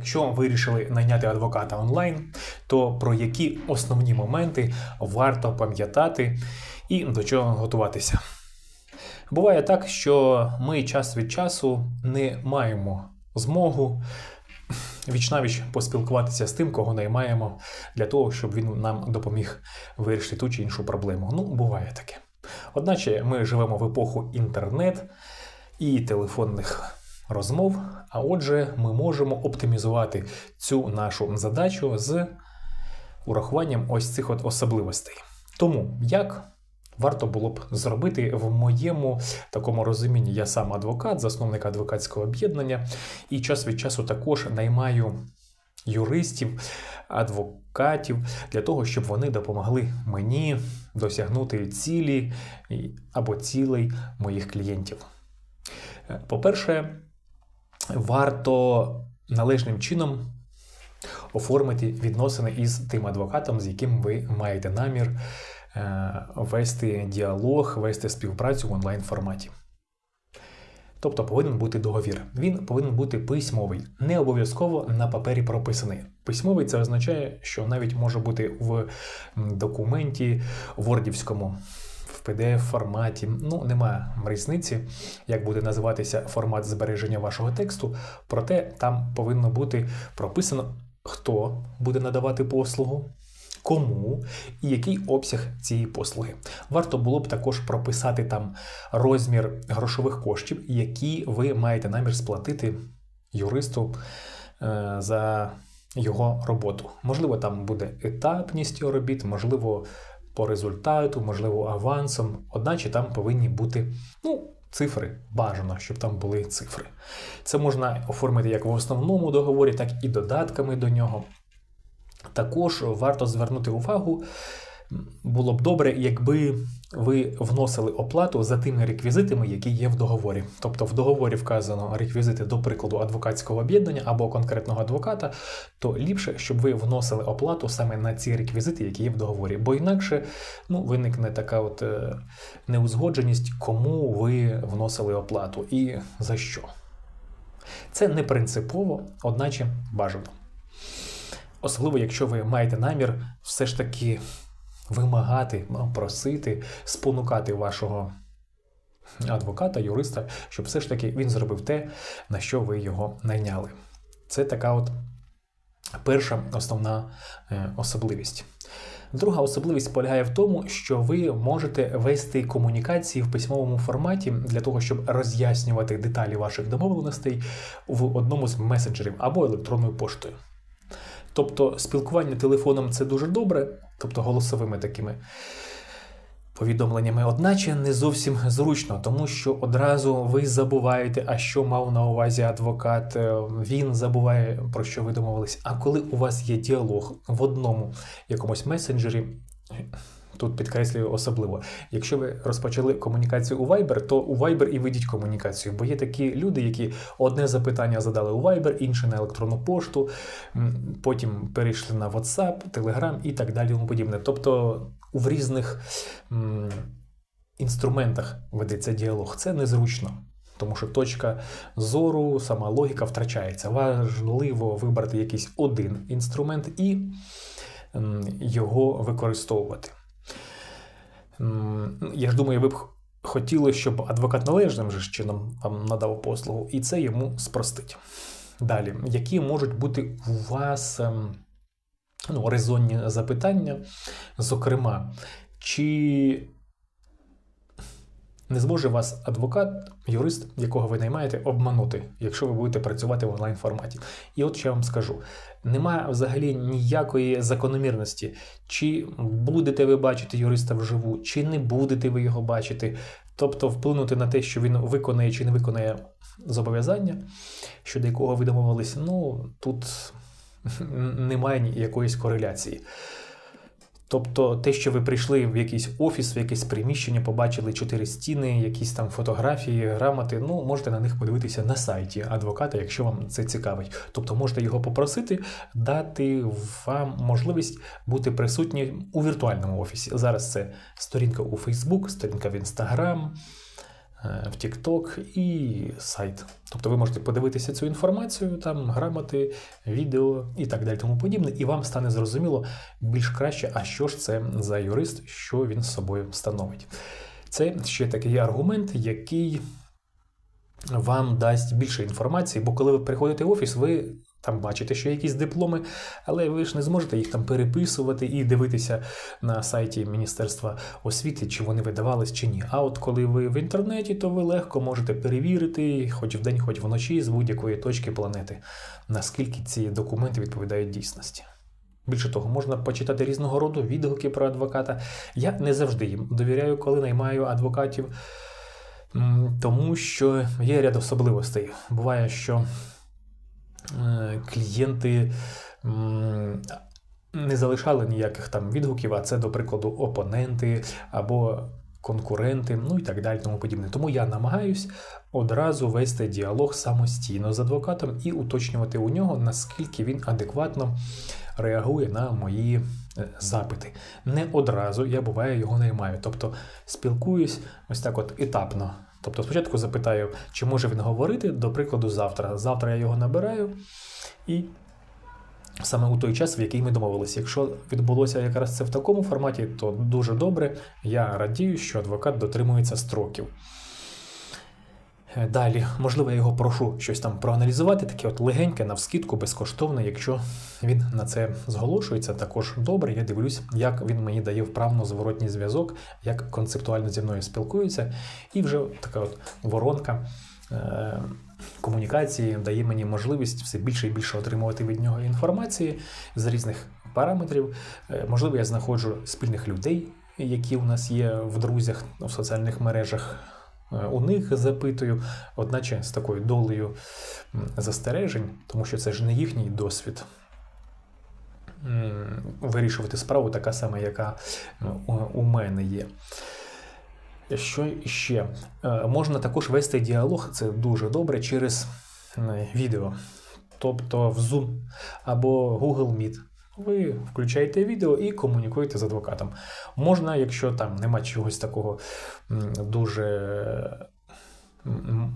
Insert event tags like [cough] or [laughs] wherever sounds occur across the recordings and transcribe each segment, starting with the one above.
Якщо вирішили найняти адвоката онлайн, то про які основні моменти варто пам'ятати і до чого готуватися. Буває так, що ми час від часу не маємо змогу вічнавіч поспілкуватися з тим, кого наймаємо, для того, щоб він нам допоміг вирішити ту чи іншу проблему. Ну, буває таке. Одначе ми живемо в епоху інтернет і телефонних розмов, а отже, ми можемо оптимізувати цю нашу задачу з урахуванням ось цих от особливостей. Тому як варто було б зробити в моєму такому розумінні, я сам адвокат, засновник адвокатського об'єднання, і час від часу також наймаю юристів, адвокатів для того, щоб вони допомогли мені досягнути цілі або цілей моїх клієнтів. Е, По-перше, варто належним чином оформити відносини із тим адвокатом, з яким ви маєте намір е, вести діалог, вести співпрацю в онлайн форматі. Тобто повинен бути договір. Він повинен бути письмовий, не обов'язково на папері прописаний. Письмовий це означає, що навіть може бути в документі вордівському, в pdf форматі. Ну, немає різниці, як буде називатися формат збереження вашого тексту, проте там повинно бути прописано, хто буде надавати послугу. Кому і який обсяг цієї послуги. Варто було б також прописати там розмір грошових коштів, які ви маєте намір сплатити юристу е, за його роботу. Можливо, там буде етапність робіт, можливо, по результату, можливо, авансом. Одначе там повинні бути ну, цифри. Бажано, щоб там були цифри. Це можна оформити як в основному договорі, так і додатками до нього. Також варто звернути увагу, було б добре, якби ви вносили оплату за тими реквізитами, які є в договорі. Тобто в договорі вказано реквізити, до прикладу, адвокатського об'єднання або конкретного адвоката, то ліпше, щоб ви вносили оплату саме на ці реквізити, які є в договорі. Бо інакше ну, виникне така от е, неузгодженість, кому ви вносили оплату і за що. Це не принципово, одначе бажано. Особливо, якщо ви маєте намір все ж таки вимагати, просити, спонукати вашого адвоката, юриста, щоб все ж таки він зробив те, на що ви його найняли. Це така от перша основна е, особливість. Друга особливість полягає в тому, що ви можете вести комунікації в письмовому форматі для того, щоб роз'яснювати деталі ваших домовленостей в одному з месенджерів або електронною поштою. Тобто спілкування телефоном це дуже добре, тобто голосовими такими повідомленнями, одначе не зовсім зручно, тому що одразу ви забуваєте, а що мав на увазі адвокат, е, він забуває, про що ви домовились. А коли у вас є діалог в одному якомусь месенджері, Тут підкреслюю особливо. Якщо ви розпочали комунікацію у Viber, то у Viber і ведіть комунікацію. Бо є такі люди, які одне запитання задали у Viber, інше на електронну пошту, потім перейшли на WhatsApp, Telegram і так далі. тому подібне. Тобто в різних м, інструментах ведеться діалог. Це незручно. Тому що точка зору, сама логіка втрачається. Важливо вибрати якийсь один інструмент і м, його використовувати. Я ж думаю, ви б хотіли, щоб адвокат належним же чином вам надав послугу, і це йому спростить. Далі, які можуть бути у вас ем, ну, резонні запитання? Зокрема, чи не зможе вас адвокат, юрист, якого ви наймаєте, обманути, якщо ви будете працювати в онлайн форматі. І от що я вам скажу: немає взагалі ніякої закономірності, чи будете ви бачити юриста вживу, чи не будете ви його бачити. Тобто вплинути на те, що він виконає чи не виконає зобов'язання, щодо якого ви домовились, ну тут [laughs] немає якоїсь кореляції. Тобто, те, що ви прийшли в якийсь офіс, в якесь приміщення, побачили чотири стіни, якісь там фотографії, грамоти, ну можете на них подивитися на сайті адвоката, якщо вам це цікавить. Тобто можете його попросити дати вам можливість бути присутнім у віртуальному офісі. Зараз це сторінка у Facebook, сторінка в Instagram, в TikTok і сайт. Тобто ви можете подивитися цю інформацію, там грамоти, відео і так далі, тому подібне, і вам стане зрозуміло більш краще, а що ж це за юрист, що він з собою становить. Це ще такий аргумент, який вам дасть більше інформації, бо коли ви приходите в офіс, ви там бачите, що якісь дипломи, але ви ж не зможете їх там переписувати і дивитися на сайті Міністерства освіти, чи вони видавались чи ні. А от коли ви в інтернеті, то ви легко можете перевірити, хоч вдень, хоч вночі, з будь-якої точки планети, наскільки ці документи відповідають дійсності. Більше того, можна почитати різного роду відгуки про адвоката. Я не завжди їм довіряю, коли наймаю адвокатів, тому що є ряд особливостей. Буває, що клієнти не залишали ніяких там відгуків, а це, до прикладу, опоненти або конкуренти, ну і так далі, тому подібне. Тому я намагаюсь одразу вести діалог самостійно з адвокатом і уточнювати у нього, наскільки він адекватно реагує на мої е, запити. Не одразу я буває його наймаю. Тобто спілкуюсь ось так от етапно. Тобто спочатку запитаю, чи може він говорити, до прикладу, завтра. Завтра я його набираю і. Саме у той час, в який ми домовилися. Якщо відбулося якраз це в такому форматі, то дуже добре. Я радію, що адвокат дотримується строків. Е, Далі, можливо, я його прошу щось там проаналізувати, таке от легеньке, навскидку, безкоштовне. Якщо він на це зголошується, також добре. Я дивлюсь, як він мені дає вправно зворотній зв'язок, як концептуально зі мною спілкується, і вже така от воронка. е, Комунікації дає мені можливість все більше і більше отримувати від нього інформації з різних параметрів. Е, Можливо, я знаходжу спільних людей, які у нас є в друзях в соціальних мережах. Е, У них запитую, одначе з такою долею застережень, тому що це ж не їхній досвід. Вирішувати справу така сама, яка ну, у- мене є. Що ще? Е, Можна також вести діалог, це дуже добре, через е, відео, тобто в Zoom або Google Meet. Ви включаєте відео і комунікуєте з адвокатом. Можна, якщо там нема чогось такого дуже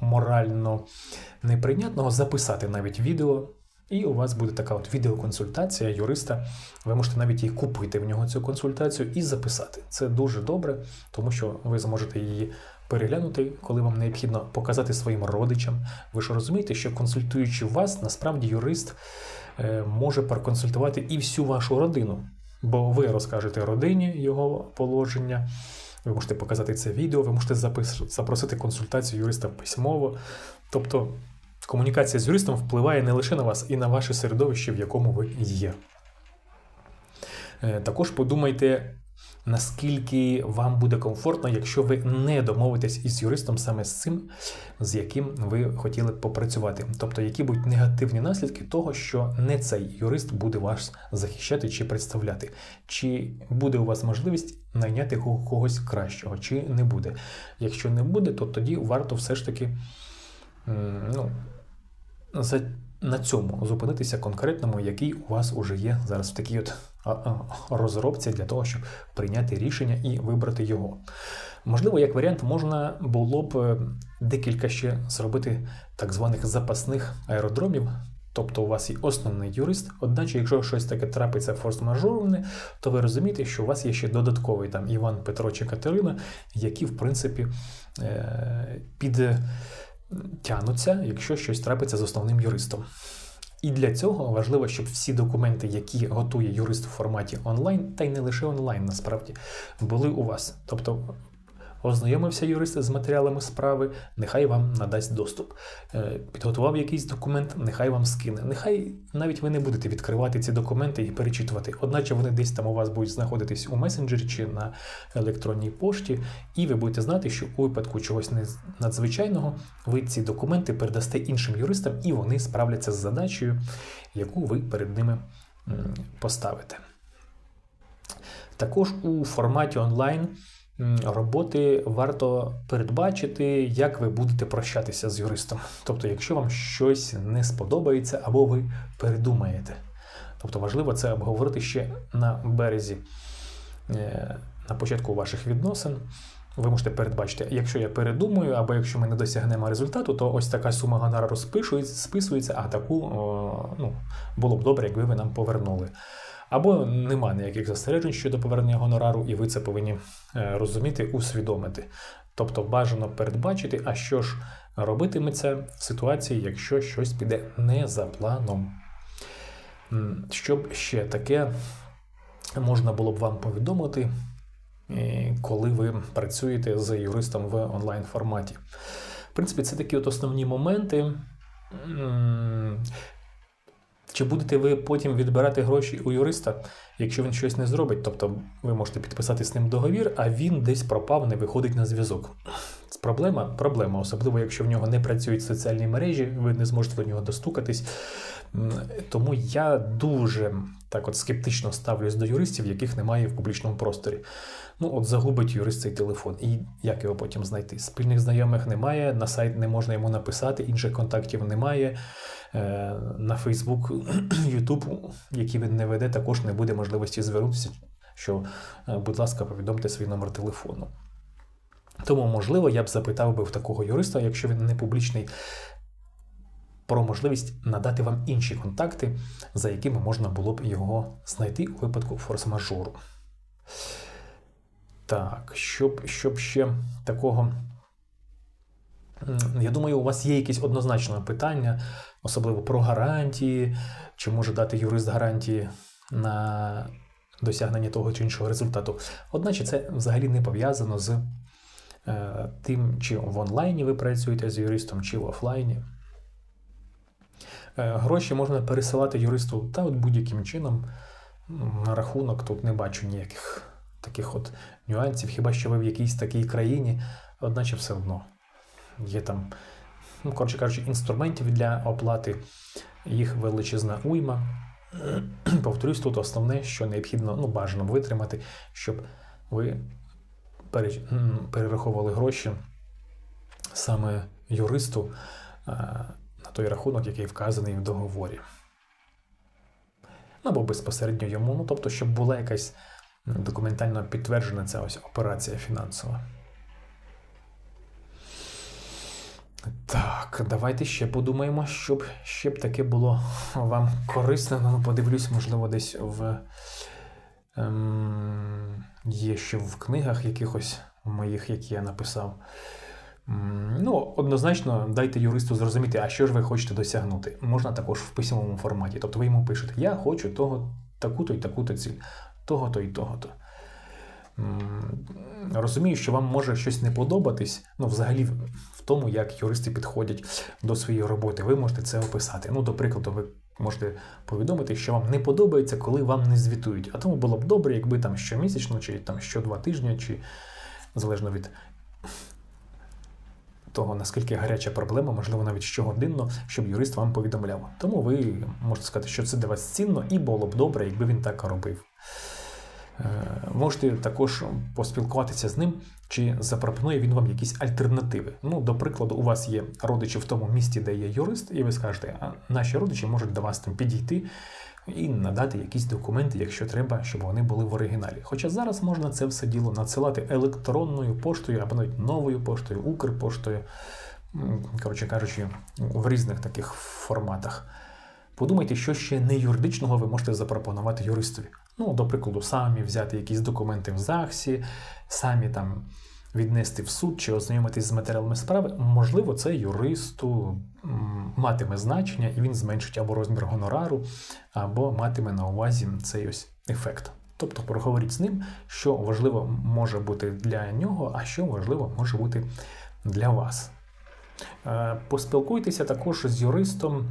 морально неприйнятного, записати навіть відео. І у вас буде така от відеоконсультація юриста. Ви можете навіть її купити в нього цю консультацію і записати. Це дуже добре, тому що ви зможете її переглянути, коли вам необхідно показати своїм родичам. Ви ж розумієте, що консультуючи вас, насправді юрист може проконсультувати і всю вашу родину, бо ви розкажете родині його положення. Ви можете показати це відео, ви можете запросити консультацію юриста письмово. Тобто комунікація з юристом впливає не лише на вас, і на ваше середовище, в якому ви є. Е, Також подумайте, наскільки вам буде комфортно, якщо ви не домовитесь із юристом саме з цим, з яким ви хотіли б попрацювати. Тобто, які будуть негативні наслідки того, що не цей юрист буде вас захищати чи представляти. Чи буде у вас можливість найняти когось кращого, чи не буде. Якщо не буде, то тоді варто все ж таки ну, за, на цьому зупинитися конкретному, який у вас уже є зараз в такій от розробці для того, щоб прийняти рішення і вибрати його. Можливо, як варіант, можна було б е, декілька ще зробити так званих запасних аеродромів. Тобто у вас є основний юрист, одначе, якщо щось таке трапиться форс-мажорне, то ви розумієте, що у вас є ще додатковий там Іван, Петро чи Катерина, які, в принципі, е, під тянуться, якщо щось трапиться з основним юристом. І для цього важливо, щоб всі документи, які готує юрист у форматі онлайн, та й не лише онлайн, насправді, були у вас. Тобто ознайомився юрист з матеріалами справи, нехай вам надасть доступ. Е, Підготував якийсь документ, нехай вам скине. Нехай навіть ви не будете відкривати ці документи і перечитувати. Одначе вони десь там у вас будуть знаходитись у месенджері чи на електронній пошті, і ви будете знати, що у випадку чогось надзвичайного ви ці документи передасте іншим юристам, і вони справляться з задачею, яку ви перед ними поставите. Також у форматі онлайн роботи варто передбачити, як ви будете прощатися з юристом. Тобто, якщо вам щось не сподобається або ви передумаєте. Тобто важливо це обговорити ще на березі, е, на початку ваших відносин. ви можете передбачити, якщо я передумаю, або якщо ми не досягнемо результату, то ось така сума гонорару списується, а таку ну, було б добре, якби ви нам повернули. Або нема ніяких застережень щодо повернення гонорару, і ви це повинні е, розуміти, усвідомити. Тобто бажано передбачити, а що ж робитиметься в ситуації, якщо щось піде не за планом. Щоб ще таке можна було б вам повідомити, е, коли ви працюєте з юристом в онлайн форматі. В принципі, це такі от основні моменти. Чи будете ви потім відбирати гроші у юриста, якщо він щось не зробить? Тобто ви можете підписати з ним договір, а він десь пропав, не виходить на зв'язок. Проблема, проблема, особливо якщо в нього не працюють соціальні мережі, ви не зможете до нього достукатись. Тому я дуже так от скептично ставлюсь до юристів, яких немає в публічному просторі. Ну, от загубить юрист цей телефон. І як його потім знайти? Спільних знайомих немає, на сайт не можна йому написати, інших контактів немає. Е, На Facebook, [clears throat] YouTube, які він не веде, також не буде можливості звернутися, що, е, будь ласка, повідомте свій номер телефону. Тому, можливо, я б запитав би в такого юриста, якщо він не публічний, про можливість надати вам інші контакти, за якими можна було б його знайти у випадку форс-мажору. Так, щоб, щоб ще такого. Я думаю, у вас є якісь однозначне питання, особливо про гарантії, чи може дати юрист гарантії на досягнення того чи іншого результату. Одначе це взагалі не пов'язано з тим, чи в онлайні ви працюєте з юристом, чи в офлайні. Е, Гроші можна пересилати юристу та от будь-яким чином. На рахунок тут не бачу ніяких таких от нюансів, хіба що ви в якійсь такій країні, одначе все одно є там, ну, коротше кажучи, інструментів для оплати, їх величезна уйма. [clears throat] Повторюсь, тут основне, що необхідно, ну, бажано витримати, щоб ви перераховували гроші саме юристу е, на той рахунок, який вказаний в договорі. Або безпосередньо йому, ну тобто, щоб була якась документально підтверджена ця ось операція фінансова. Так, давайте ще подумаємо, щоб ще б таке було вам корисно. Ну, подивлюсь, можливо, десь в ем, є ще в книгах якихось моїх, які я написав. Ну, однозначно, дайте юристу зрозуміти, а що ж ви хочете досягнути. Можна також в письмовому форматі. Тобто ви йому пишете: Я хочу того, таку-то і таку-то ціль, того-то і того-то. Розумію, що вам може щось не подобатись, ну, взагалі, в- тому, як юристи підходять до своєї роботи. Ви можете це описати. Ну, до прикладу, ви можете повідомити, що вам не подобається, коли вам не звітують. А тому було б добре, якби там щомісячно, чи там щодва тижні, чи залежно від того, наскільки гаряча проблема, можливо, навіть щогодинно, щоб юрист вам повідомляв. Тому ви можете сказати, що це для вас цінно, і було б добре, якби він так робив. Е, Можете також поспілкуватися з ним, чи запропонує він вам якісь альтернативи. Ну, до прикладу, у вас є родичі в тому місті, де є юрист, і ви скажете, а наші родичі можуть до вас там підійти і надати якісь документи, якщо треба, щоб вони були в оригіналі. Хоча зараз можна це все діло надсилати електронною поштою або навіть новою поштою, Укрпоштою, коротше кажучи, в різних таких форматах. Подумайте, що ще не юридичного ви можете запропонувати юристові. Ну, до прикладу, самі взяти якісь документи в ЗАГСі, самі там віднести в суд чи ознайомитись з матеріалами справи. Можливо, це юристу матиме значення, і він зменшить або розмір гонорару, або матиме на увазі цей ось ефект. Тобто проговоріть з ним, що важливо може бути для нього, а що важливо може бути для вас. Е, Поспілкуйтеся також з юристом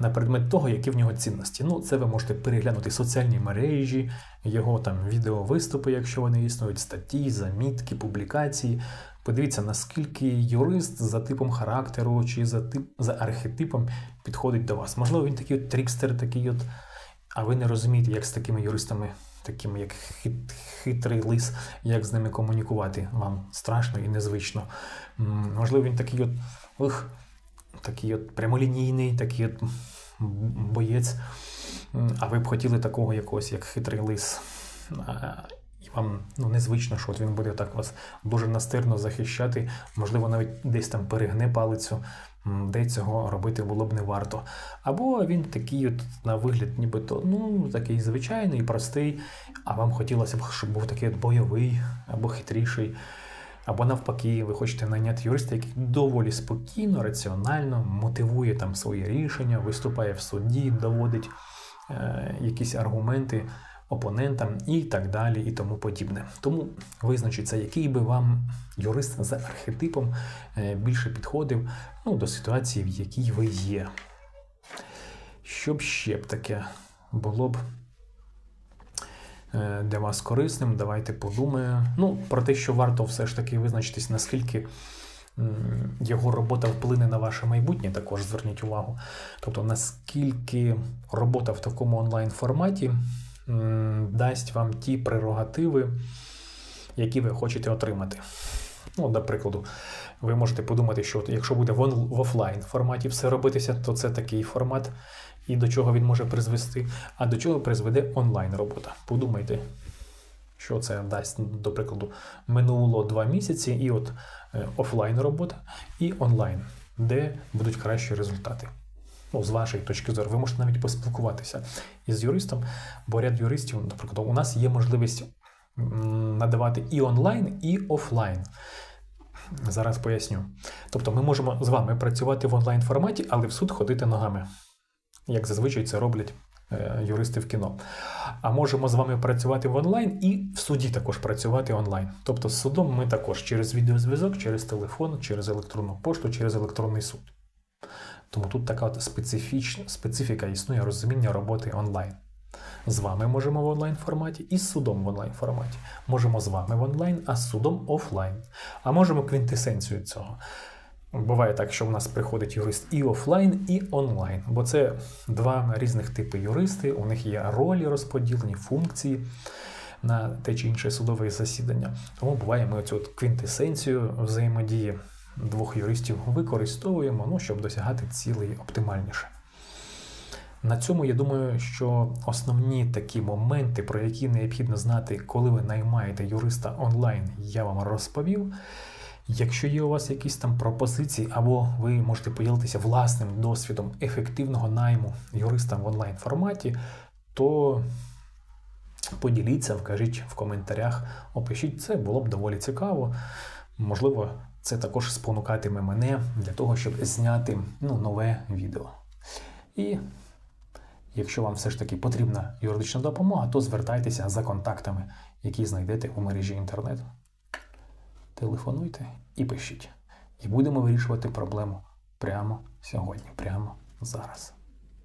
на предмет того, які в нього цінності. Ну, це ви можете переглянути соціальні мережі, його там відеовиступи, якщо вони існують, статті, замітки, публікації. Подивіться, наскільки юрист за типом характеру чи за тип, за архетипом підходить до вас. Можливо, він такий от трікстер, такий от, а ви не розумієте, як з такими юристами, такими як хит, хитрий лис, як з ними комунікувати. Вам страшно і незвично. Можливо, він такий от. Ух, такий от прямолінійний, такий от боєць. А ви б хотіли такого якогось, як хитрий лис. І вам ну, незвично, що от він буде так вас дуже настирно захищати, можливо, навіть десь там перегне палицю, де цього робити було б не варто. Або він такий, от на вигляд, нібито ну, такий звичайний, простий, а вам хотілося б, щоб був такий от бойовий або хитріший. Або навпаки, ви хочете найняти юриста, який доволі спокійно, раціонально мотивує там своє рішення, виступає в суді, доводить е, якісь аргументи опонентам і так далі, і тому подібне. Тому визначиться, який би вам юрист за архетипом е, більше підходив ну, до ситуації, в якій ви є. Що б ще б таке було б для вас корисним, давайте подумаємо. Ну, про те, що варто все ж таки визначитись, наскільки його робота вплине на ваше майбутнє, також зверніть увагу. Тобто, наскільки робота в такому онлайн форматі дасть вам ті прерогативи, які ви хочете отримати. Ну, до прикладу, ви можете подумати, що якщо буде в, в офлайн форматі все робитися, то це такий формат, і до чого він може призвести, а до чого призведе онлайн робота. Подумайте, що це дасть, до прикладу, минуло два місяці, і от е, офлайн робота і онлайн, де будуть кращі результати. Ну, з вашої точки зору, ви можете навіть поспілкуватися із юристом, бо ряд юристів, наприклад, у нас є можливість надавати і онлайн, і офлайн. Зараз поясню. Тобто ми можемо з вами працювати в онлайн форматі, але в суд ходити ногами, як зазвичай це роблять е, юристи в кіно. А можемо з вами працювати в онлайн і в суді також працювати онлайн. Тобто з судом ми також через відеозв'язок, через телефон, через електронну пошту, через електронний суд. Тому тут така от специфічна специфіка існує розуміння роботи онлайн. З вами можемо в онлайн форматі і з судом в онлайн форматі. Можемо з вами в онлайн, а з судом офлайн. А можемо квінтесенцію цього. Буває так, що в нас приходить юрист і офлайн, і онлайн, бо це два різних типи юристи, у них є ролі розподілені, функції на те чи інше судове засідання. Тому буває, ми оцю квінтесенцію взаємодії двох юристів використовуємо, ну, щоб досягати цілей оптимальніше. На цьому я думаю, що основні такі моменти, про які необхідно знати, коли ви наймаєте юриста онлайн, я вам розповів. Якщо є у вас якісь там пропозиції, або ви можете поділитися власним досвідом ефективного найму юриста в онлайн форматі, то поділіться, вкажіть в коментарях, опишіть це, було б доволі цікаво. Можливо, це також спонукатиме мене для того, щоб зняти ну, нове відео. І якщо вам все ж таки потрібна юридична допомога, то звертайтеся за контактами, які знайдете у мережі інтернету. Телефонуйте і пишіть. І будемо вирішувати проблему прямо сьогодні, прямо зараз.